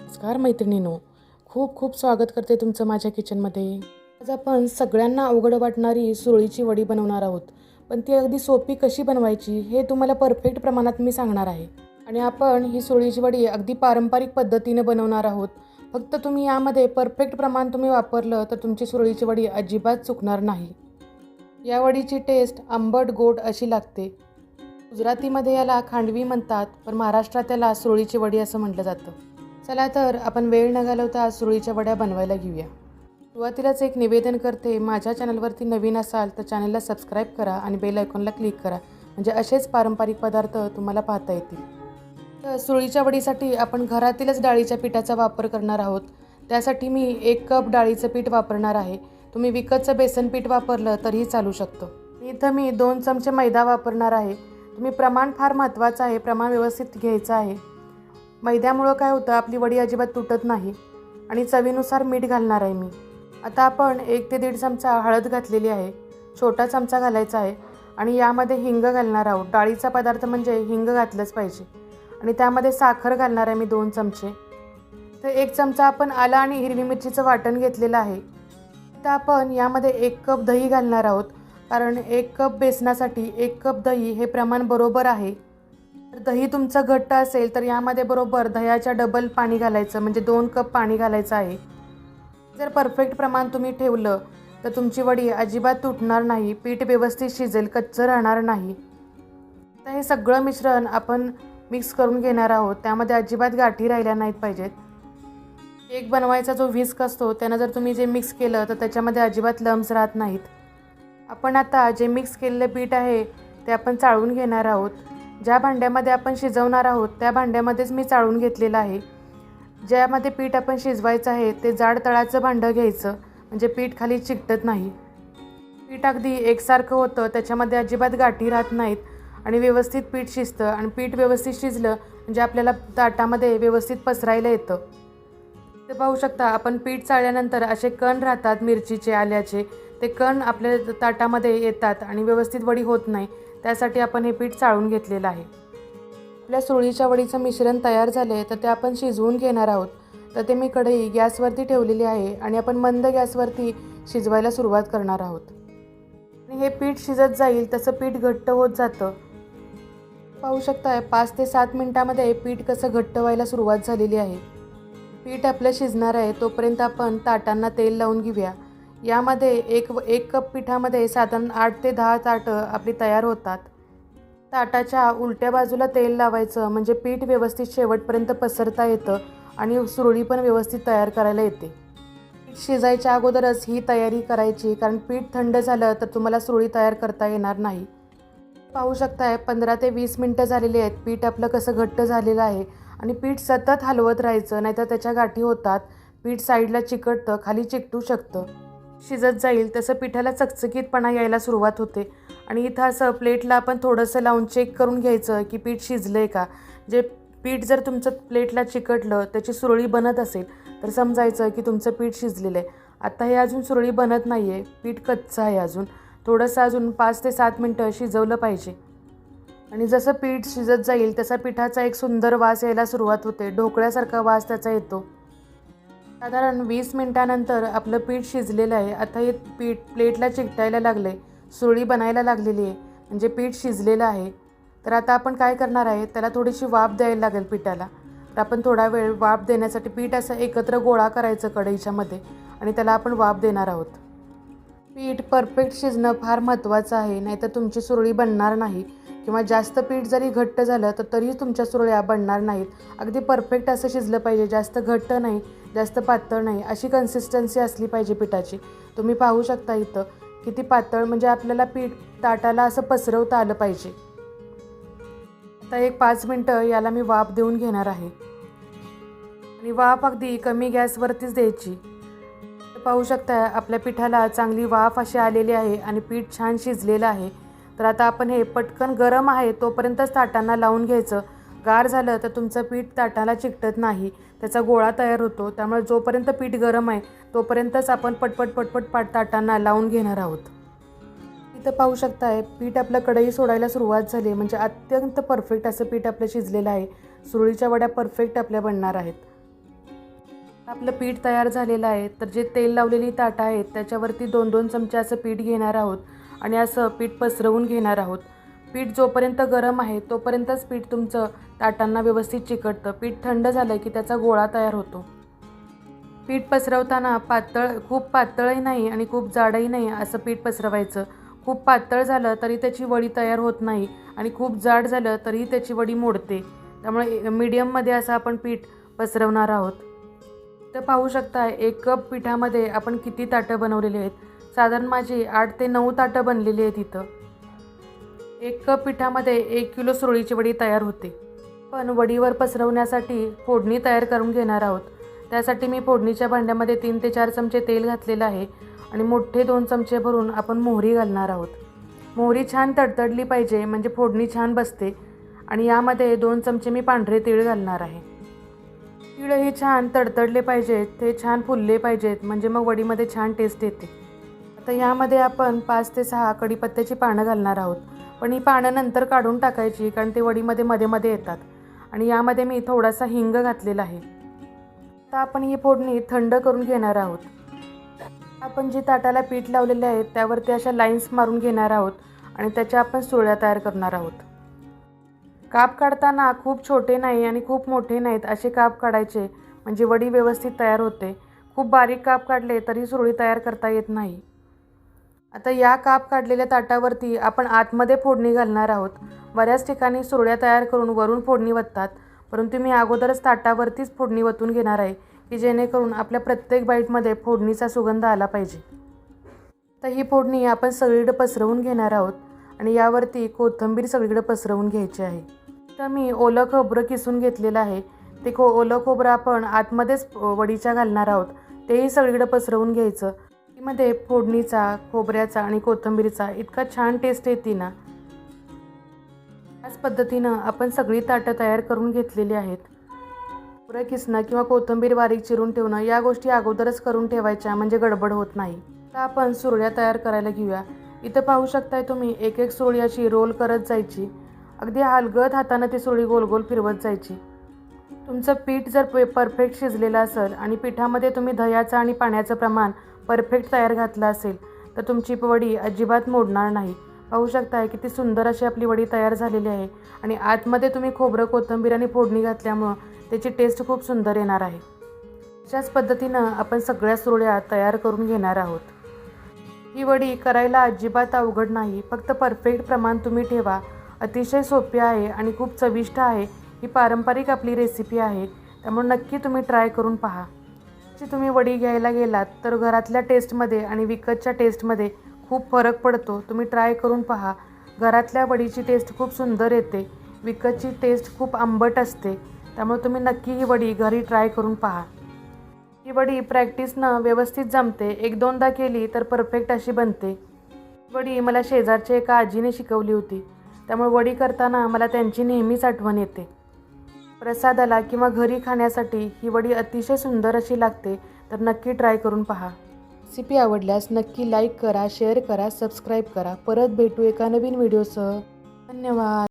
नमस्कार मैत्रिणीनो खूप खूप स्वागत करते तुमचं माझ्या किचनमध्ये. आज आपण सगळ्यांना अवघड वाटणारी सुरळीची वडी बनवणार आहोत. पण ती अगदी सोपी कशी बनवायची हे तुम्हाला परफेक्ट प्रमाणात मी सांगणार आहे. आणि आपण ही सुरळीची वडी अगदी पारंपरिक पद्धतीने बनवणार आहोत. फक्त तुम्ही यामध्ये परफेक्ट प्रमाण तुम्ही वापरलं तर तुमची सुरळीची वडी अजिबात चुकणार नाही. या वडीची टेस्ट आंबट गोड अशी लागते. गुजरातीमध्ये याला खांडवी म्हणतात पण महाराष्ट्रात याला सुरळीची वडी असं म्हटलं जातं. चला तर आपण वेळ न घालवता सुरळीच्या वड्या बनवायला घेऊया. सुरुवातीलाच एक निवेदन करते माझ्या चॅनलवरती नवीन असाल तर चॅनलला सबस्क्राईब करा आणि बेल आयकॉनला क्लिक करा. म्हणजे असेच पारंपरिक पदार्थ तुम्हाला पाहता येतील. तर सुरळीच्या वडीसाठी आपण घरातीलच डाळीच्या पिठाचा वापर करणार आहोत. त्यासाठी मी एक कप डाळीचं पीठ वापरणार आहे. तुम्ही विकतचं बेसन पीठ वापरलं तरीही चालू शकतं. इथं मी दोन चमचे मैदा वापरणार आहे. तुम्ही प्रमाण फार महत्त्वाचं आहे प्रमाण व्यवस्थित घ्यायचं आहे. मैद्यामुळं काय होतं आपली वडी अजिबात तुटत नाही आणि चवीनुसार मीठ घालणार आहे मी. आता आपण एक ते दीड चमचा हळद घातलेली आहे छोटा चमचा घालायचा आहे आणि यामध्ये हिंग घालणार आहोत. डाळीचा पदार्थ म्हणजे हिंग घातलंच पाहिजे आणि त्यामध्ये साखर घालणार आहे मी दोन चमचे. तर एक चमचा आपण आला आणि हिरवी मिरचीचं वाटण घेतलेलं आहे. तर आपण यामध्ये एक कप दही घालणार आहोत कारण एक कप बेसनासाठी एक कप दही हे प्रमाण बरोबर आहे. तर दही तुमचं घट्ट असेल तर यामध्ये बरोबर दह्याच्या डबल पाणी घालायचं म्हणजे दोन कप पाणी घालायचं आहे. जर परफेक्ट प्रमाण तुम्ही ठेवलं तर तुमची वडी अजिबात तुटणार नाही पीठ व्यवस्थित शिजेल कच्चं राहणार नाही. तर हे सगळं मिश्रण आपण मिक्स करून घेणार आहोत. त्यामध्ये अजिबात गाठी राहिल्या नाहीत पाहिजेत. केक बनवायचा जो व्हिस्क असतो त्यानं जर तुम्ही जे मिक्स केलं तर त्याच्यामध्ये अजिबात लम्स राहत नाहीत. आपण आता जे मिक्स केलेलं पीठ आहे ते आपण चाळून घेणार आहोत. ज्या भांड्यामध्ये आपण शिजवणार आहोत त्या भांड्यामध्येच मी चाळून घेतलेलं आहे. ज्यामध्ये पीठ आपण शिजवायचं आहे ते जाड तळाचं भांडं घ्यायचं म्हणजे पीठ खाली चिकटत नाही. पीठ अगदी एकसारखं होतं त्याच्यामध्ये अजिबात गाठी राहत नाहीत आणि व्यवस्थित पीठ शिजतं आणि पीठ व्यवस्थित शिजलं म्हणजे आपल्याला ताटामध्ये व्यवस्थित पसरायला येतं. ते पाहू शकता आपण पीठ चाळल्यानंतर असे कण राहतात मिरचीचे आल्याचे. ते कण आपल्या ताटामध्ये येतात आणि व्यवस्थित वडी होत नाही. त्यासाठी आपण हे पीठ चाळून घेतलेलं आहे. आपल्या सुरळीच्या वडीचं मिश्रण तयार झाले तर ते आपण शिजवून घेणार आहोत. तर ते मी कढई गॅसवरती ठेवलेली आहे आणि आपण मंद गॅसवरती शिजवायला सुरुवात करणार आहोत. आणि हे पीठ शिजत जाईल तसं पीठ घट्ट होत जातं. पाहू शकताय पाच ते सात मिनटामध्ये पीठ कसं घट्ट व्हायला सुरुवात झालेली आहे. पीठ आपलं शिजणार आहे तोपर्यंत आपण ताटांना तेल लावून घेऊया. यामध्ये एक एक कप पिठामध्ये साधारण आठ ते दहा ताटं आपली तयार होतात. ताटाच्या उलट्या बाजूला तेल लावायचं म्हणजे पीठ व्यवस्थित शेवटपर्यंत पसरता येतं आणि सुरळी पण व्यवस्थित तयार करायला येते. पीठ शिजायच्या अगोदरच ही तयारी करायची कारण पीठ थंड झालं तर तुम्हाला सुरळी तयार करता येणार नाही. पाहू शकताय पंधरा ते वीस मिनटं झालेली आहेत. पीठ आपलं कसं घट्ट झालेलं आहे आणि पीठ सतत हलवत राहायचं नाहीतर त्याच्या गाठी होतात. पीठ साईडला चिकटतं खाली चिकटू शकतं. शिजत जाईल तसं पिठाला चकचकीतपणा यायला सुरुवात होते. आणि इथं असं प्लेटला आपण थोडंसं लावून चेक करून घ्यायचं की पीठ शिजलं आहे का. जे पीठ जर तुमचं प्लेटला चिकटलं त्याची सुरळी बनत असेल तर समजायचं की तुमचं पीठ शिजलेलं आहे. आता हे अजून सुरळी बनत नाही आहे पीठ कच्चं आहे अजून. थोडंसं अजून पाच ते सात मिनटं शिजवलं पाहिजे. आणि जसं पीठ शिजत जाईल तसा पिठाचा एक सुंदर वास यायला सुरुवात होते. ढोकळ्यासारखा वास त्याचा येतो. साधारण वीस मिनटानंतर आपलं पीठ शिजलेलं आहे. आता हे पीठ प्लेटला चिकटायला लागलं आहे सुरळी बनायला लागलेली आहे. म्हणजे पीठ शिजलेलं आहे. तर आता आपण काय करणार आहे? त्याला थोडीशी वाफ द्यायला लागेल पिठाला. तर आपण थोडा वेळ वाफ देण्यासाठी पीठ असं एकत्र गोळा करायचं कढईच्यामध्ये. आणि त्याला आपण वाफ देणार आहोत. पीठ परफेक्ट शिजणं फार महत्त्वाचं आहे. नाहीतर तुमची सुरळी बनणार नाही. किंवा जास्त पीठ जरी घट्ट झालं तर तरीही तुमच्या सुरळ्या बनणार नाहीत. अगदी परफेक्ट असं शिजलं पाहिजे. जास्त घट्ट नाही. जास्त पातळ नाही अशी कन्सिस्टन्सी असली पाहिजे पिठाची. तुम्ही पाहू शकता इथं किती पातळ म्हणजे आपल्याला पीठ ताटाला असं पसरवता आलं पाहिजे. आता एक पाच मिनटं याला मी वाफ देऊन घेणार आहे. आणि वाफ अगदी कमी गॅसवरतीच द्यायची. पाहू शकता आपल्या पिठाला चांगली वाफ अशी आलेली आहे आणि पीठ छान शिजलेलं आहे. तर आता आपण हे पटकन गरम आहे तोपर्यंतच ताटांना लावून घ्यायचं. गार झालं तर तुमचं पीठ ताटाला चिकटत नाही. त्याचा गोळा तयार होतो. त्यामुळे जोपर्यंत पीठ गरम आहे तोपर्यंतच आपण पटपट पटपट पाट ताटांना लावून घेणार आहोत. इथं पाहू शकताय पीठ आपलं कढई सोडायला सुरुवात झाली म्हणजे अत्यंत परफेक्ट असं पीठ आपलं शिजलेलं आहे. सुरळीच्या वड्या परफेक्ट आपल्या बनणार आहेत. आपलं पीठ तयार झालेलं आहे. तर जे तेल लावलेली ताटं आहेत त्याच्यावरती दोन दोन चमचे असं पीठ घेणार आहोत. आणि असं पीठ पसरवून घेणार आहोत. पीठ जोपर्यंत गरम आहे तोपर्यंतच पीठ तुमचं ताटांना व्यवस्थित चिकटतं. पीठ थंड झालं की त्याचा गोळा तयार होतो. पीठ पसरवताना पातळ खूप पातळही नाही आणि खूप जाडही नाही असं पीठ पसरवायचं. खूप पातळ झालं तरी त्याची वडी तयार होत नाही आणि खूप जाड झालं तरीही त्याची वडी मोडते. त्यामुळे मीडियममध्ये असं आपण पीठ पसरवणार आहोत. तर पाहू शकता एक कप पिठामध्ये आपण किती ताटं बनवलेली आहेत? साधारण माझी आठ ते नऊ ताटं बनलेली आहेत इथं. एक कप पिठामध्ये एक किलो सुरळीची वडी तयार होते. पण वडीवर पसरवण्यासाठी फोडणी तयार करून घेणार आहोत. त्यासाठी मी फोडणीच्या भांड्यामध्ये तीन ते चार चमचे तेल घातलेलं आहे आणि मोठे दोन चमचे भरून आपण मोहरी घालणार आहोत. मोहरी छान तडतडली पाहिजे म्हणजे फोडणी छान बसते आणि यामध्ये दोन चमचे मी पांढरे तीळ घालणार आहे. तीळ हे छान तडतडले पाहिजेत ते छान फुलले पाहिजेत म्हणजे मग वडीमध्ये छान टेस्ट येते. आता यामध्ये आपण पाच ते सहा कडीपत्त्याची पानं घालणार आहोत. पण ही पानं नंतर काढून टाकायची कारण ते वडीमध्ये मध्ये मध्ये येतात. आणि यामध्ये मी थोडासा हिंग घातलेला आहे. आता आपण ही फोडणी थंड करून घेणार आहोत. आपण जी ताटाला पीठ लावलेले आहे त्यावरती अशा लाईन्स मारून घेणार आहोत आणि त्याच्या आपण सुळ्या तयार करणार आहोत. काप काढताना खूप छोटे नाही आणि खूप मोठे नाहीत असे काप काढायचे म्हणजे वडी व्यवस्थित तयार होते. खूप बारीक काप काढले तरी सुरळी तयार करता येत नाही. आता या काप काढलेल्या ताटावरती आपण आतमध्ये फोडणी घालणार आहोत. बऱ्याच ठिकाणी सुरळ्या तयार करून वरून फोडणी वततात परंतु मी अगोदरच ताटावरतीच फोडणी वतून घेणार आहे की जेणेकरून आपल्या प्रत्येक बाईटमध्ये फोडणीचा सुगंध आला पाहिजे. तर ही फोडणी आपण सगळीकडे पसरवून घेणार आहोत आणि यावरती कोथिंबीर सगळीकडे पसरवून घ्यायची आहे. तर मी ओलं खोबरं किसून घेतलेलं आहे. ते खो ओलं खोबरं आपण आतमध्येच वडीच्या घालणार आहोत. तेही सगळीकडे पसरवून घ्यायचं. मध्ये फोडणीचा खोबऱ्याचा आणि कोथिंबीरीचा इतका छान टेस्ट येते ना. त्याच पद्धतीनं आपण सगळी ताटं तयार करून घेतलेली आहेत. खोबरं किसणं किंवा कोथिंबीर बारीक चिरून ठेवणं या गोष्टी अगोदरच करून ठेवायच्या म्हणजे गडबड होत नाही. तर आपण सुरळ्या तयार करायला घेऊया. इथं पाहू शकताय तुम्ही एक एक सुरळी अशी रोल करत जायची. अगदी हलगत हातानं ती सुरळी गोल गोल फिरवत जायची. तुमचं पीठ जर पे परफेक्ट शिजलेलं असेल आणि पिठामध्ये तुम्ही दह्याचं आणि पाण्याचं प्रमाण परफेक्ट तयार घातला असेल तर तुमची वडी अजिबात मोडणार नाही. पाहू शकताय किती सुंदर अशी आपली वडी तयार झालेली आहे आणि आतमध्ये तुम्ही खोबरं कोथिंबीर आणि फोडणी घातल्यामुळं त्याची टेस्ट खूप सुंदर येणार आहे. अशाच पद्धतीनं आपण सगळ्या सुरळ्या तयार करून घेणार आहोत. ही वडी करायला अजिबात अवघड नाही फक्त परफेक्ट प्रमाण तुम्ही ठेवा. अतिशय सोपी आहे आणि खूप चविष्ट आहे. ही पारंपरिक आपली रेसिपी आहे त्यामुळे नक्की तुम्ही ट्राय करून पहा. जी तुम्ही वडी घ्यायला गेलात तर घरातल्या टेस्टमध्ये आणि विकतच्या टेस्टमध्ये खूप फरक पडतो. तुम्ही ट्राय करून पहा. घरातल्या वडीची टेस्ट खूप सुंदर येते. विकतची टेस्ट खूप आंबट असते. त्यामुळे तुम्ही नक्की ही वडी घरी ट्राय करून पहा. ही वडी प्रॅक्टिसनं व्यवस्थित जमते. एक दोनदा केली तर परफेक्ट अशी बनते. वडी मला शेजारच्या एका आजीने शिकवली होती. त्यामुळे वडी करताना मला त्यांची नेहमीच आठवण येते. प्रसादाला किंवा घरी खाण्यासाठी ही वडी अतिशय सुंदर अशी लागते तर नक्की ट्राय करून पहा. रेसिपी आवडल्यास नक्की लाईक करा शेअर करा सबस्क्राईब करा. परत भेटू एका नवीन व्हिडिओसह. धन्यवाद.